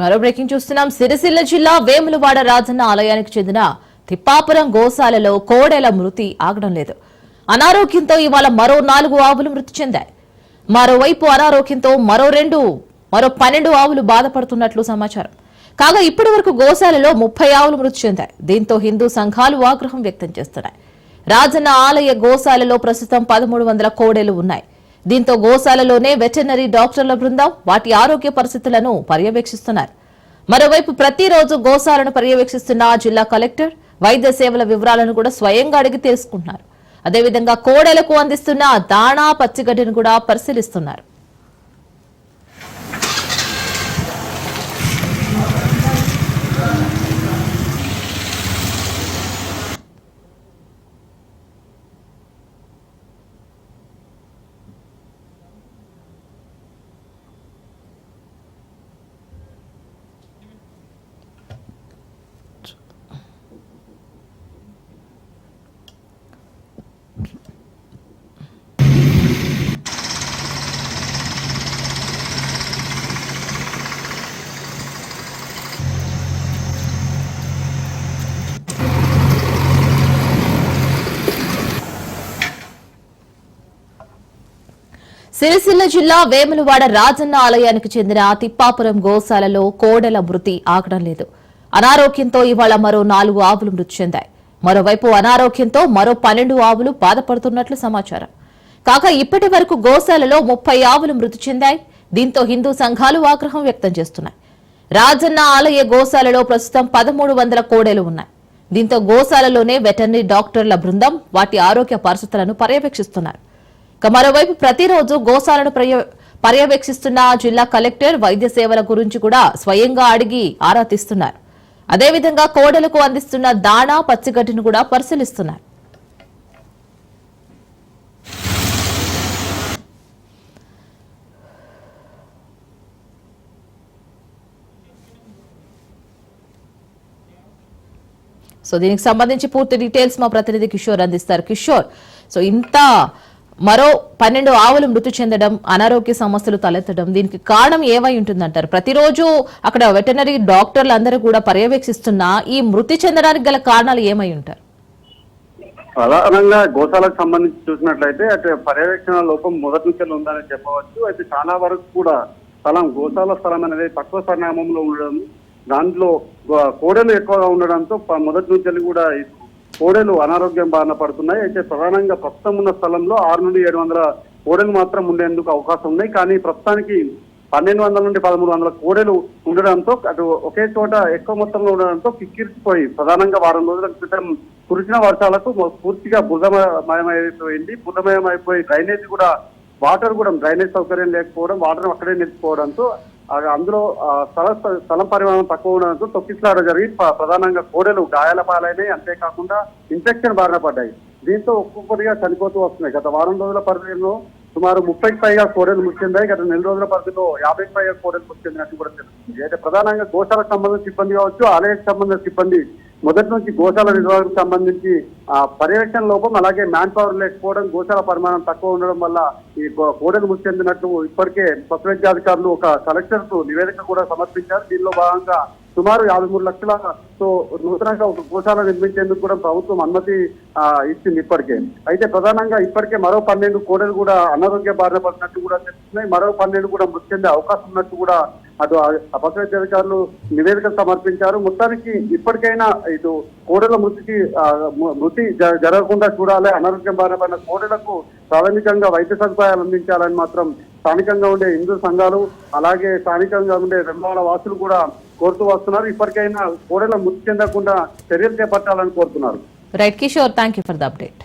మరో బ్రేకింగ్ చూస్తున్నాం. సిరిసిల్ల జిల్లా వేములవాడ రాజన్న ఆలయానికి చెందిన తిప్పాపురం గోశాలలో కోడెల మృతి ఆగడం లేదు. అనారోగ్యంతో ఇవాళ మరో నాలుగు ఆవులు మృతి చెందాయి. మరోవైపు అనారోగ్యంతో మరో రెండు మరో పన్నెండు ఆవులు బాధపడుతున్నట్లు సమాచారం. కాగా ఇప్పటి వరకు గోశాలలో ముప్పై ఆవులు మృతి చెందాయి. దీంతో హిందూ సంఘాలు ఆగ్రహం వ్యక్తం చేస్తున్నాయి. రాజన్న ఆలయ గోశాలలో ప్రస్తుతం పదమూడు వందల కోడెలు ఉన్నాయి. దీంతో గోశాలలోనే వెటర్నరీ డాక్టర్ల బృందం వాటి ఆరోగ్య పరిస్థితులను పర్యవేక్షిస్తున్నారు. మరోవైపు ప్రతిరోజు గోశాలను పర్యవేక్షిస్తున్న జిల్లా కలెక్టర్ వైద్య సేవల వివరాలను కూడా స్వయంగా అడిగి తెలుసుకుంటున్నారు. అదేవిధంగా కోడెలకు అందిస్తున్న దాణా పచ్చిగడ్డిని కూడా పరిశీలిస్తున్నారు. సిరిసిల్ల జిల్లా వేములవాడ రాజన్న ఆలయానికి చెందిన తిప్పాపురం గోశాలలో కోడెల మృతి ఆగడం లేదు. అనారోగ్యంతో ఇవాళ మరో నాలుగు ఆవులు మృతి చెందాయి. మరోవైపు అనారోగ్యంతో మరో పన్నెండు ఆవులు బాధపడుతున్నట్లు సమాచారం. కాగా ఇప్పటి వరకు గోశాలలో ముప్పై ఆవులు మృతి చెందాయి. దీంతో హిందూ సంఘాలు ఆగ్రహం వ్యక్తం చేస్తున్నాయి. రాజన్న ఆలయ గోశాలలో ప్రస్తుతం పదమూడు వందల కోడెలు ఉన్నాయి. దీంతో గోశాలలోనే వెటర్నరీ డాక్టర్ల బృందం వాటి ఆరోగ్య పరిస్థితులను పర్యవేక్షిస్తున్నారు. మరోవైపు ప్రతిరోజు గోశాలను పర్యవేక్షిస్తున్న జిల్లా కలెక్టర్ వైద్య సేవల గురించి కూడా స్వయంగా అడిగి ఆరా తీస్తున్నారు. అదేవిధంగా కోడలకు అందిస్తున్న దాణా పచ్చిగడ్డిని కూడా పరిశీలిస్తున్నారు. సో దీనికి సంబంధించి పూర్తి డీటెయిల్స్ మా ప్రతినిధి కిషోర్ అందిస్తారు. కిషోర్ సో ఇంత మరో పన్నెండు ఆవులు మృతి చెందడం అనారోగ్య సమస్యలు తలెత్తడం దీనికి కారణం ఏమై ఉంటుందంటారు? ప్రతిరోజు అక్కడ వెటనరీ డాక్టర్లు అందరూ కూడా పర్యవేక్షిస్తున్నా ఈ మృతి చెందడానికి గల కారణాలు ఏమై ఉంటారు? ప్రధానంగా గోశాలకు సంబంధించి చూసినట్లయితే అటు పర్యవేక్షణ లోపం మొదటి నుంచి ఉందని చెప్పవచ్చు. అయితే చాలా వరకు కూడా స్థలం గోశాల స్థలం అనేది తక్కువ పరిణామంలో ఉండడం దాంట్లో కోడలు ఎక్కువగా ఉండడంతో మొదటి నుంచి కూడా కోడెలు అనారోగ్యం బారిన పడుతున్నాయి. అయితే ప్రధానంగా ప్రస్తుతం ఉన్న స్థలంలో ఆరు నుండి ఏడు వందల కోడెలు మాత్రం ఉండేందుకు అవకాశం ఉన్నాయి కానీ ప్రస్తుతానికి పన్నెండు వందల నుండి పదమూడు వందల కోడెలు ఉండడంతో అటు ఒకే చోట ఎక్కువ మొత్తంలో ఉండడంతో కిక్కిరిసిపోయి ప్రధానంగా వారం రోజుల క్రితం కురిసిన వర్షాలకు మొ- పూర్తిగా బుధమయమైపోయింది బుధమయమైపోయి డ్రైనేజ్ కూడా వాటర్ కూడా డ్రైనేజ్ సౌకర్యం లేకపోవడం వాటర్ అక్కడే నిలిచిపోవడంతో అందులో స్థల స్థలం పరిమాణం తక్కువ ఉండడంతో తొక్కిసలాట జరిగి ప- ప్రధానంగా కోడెలు గాయాల పాలైనాయి. అంతేకాకుండా ఇన్ఫెక్షన్ బారిన పడ్డాయి. దీంతో ఒక్కొక్కటిగా చనిపోతూ వస్తున్నాయి. గత వారం రోజుల పరిధిలో సుమారు ముప్పైకి పైగా కోడెలు మృతి చెందాయి గత నెల రోజుల పరిధిలో యాభైకి పైగా కోడెలు మృతి చెందినట్టు కూడా తెలుస్తుంది. అయితే ప్రధానంగా గోశాలకు సంబంధించిన సిబ్బంది కావచ్చు ఆలయకు సంబంధించిన సిబ్బంది మొదటి నుంచి గోశాల నిర్వహణకు సంబంధించి ఆ పర్యవేక్షణ లోపం అలాగే మ్యాన్ పవర్ లేకపోవడం గోశాల పరిమాణం తక్కువ ఉండడం వల్ల ఈ కోడలు కోడెలు మృతి చెందినట్లు ఇప్పటికే పశువైద్యాధికారులు ఒక కలెక్టర్కు నివేదిక కూడా సమర్పించారు. దీనిలో భాగంగా సుమారు యాభై మూడు లక్షలతో నూతనంగా ఒక గోశాల నిర్మించేందుకు కూడా ప్రభుత్వం అనుమతి ఇచ్చింది ఇప్పటికే. అయితే ప్రధానంగా ఇప్పటికే మరో పన్నెండు కోడలు కూడా అనారోగ్య బారిన పడినట్టు కూడా తెలుస్తున్నాయి. మరో పన్నెండు కూడా మృతి చెందే అవకాశం ఉన్నట్టు కూడా అటు అపకృతి అధికారులు నివేదిక సమర్పించారు. మొత్తానికి ఇప్పటికైనా ఇటు కోడల మృతికి మృతి జరగకుండా చూడాలి. అనారోగ్యం బారిన కోడెలకు కోడలకు ప్రాథమికంగా వైద్య సదుపాయాలు అందించాలని మాత్రం స్థానికంగా ఉండే హిందూ సంఘాలు అలాగే స్థానికంగా ఉండే రెండవల వాసులు కూడా కోరుతూ వస్తున్నారు. ఇప్పటికైనా కోడల మృతి చెందకుండా చర్యలు చేపట్టాలని కోరుతున్నారు. Right Kishore thank you for the update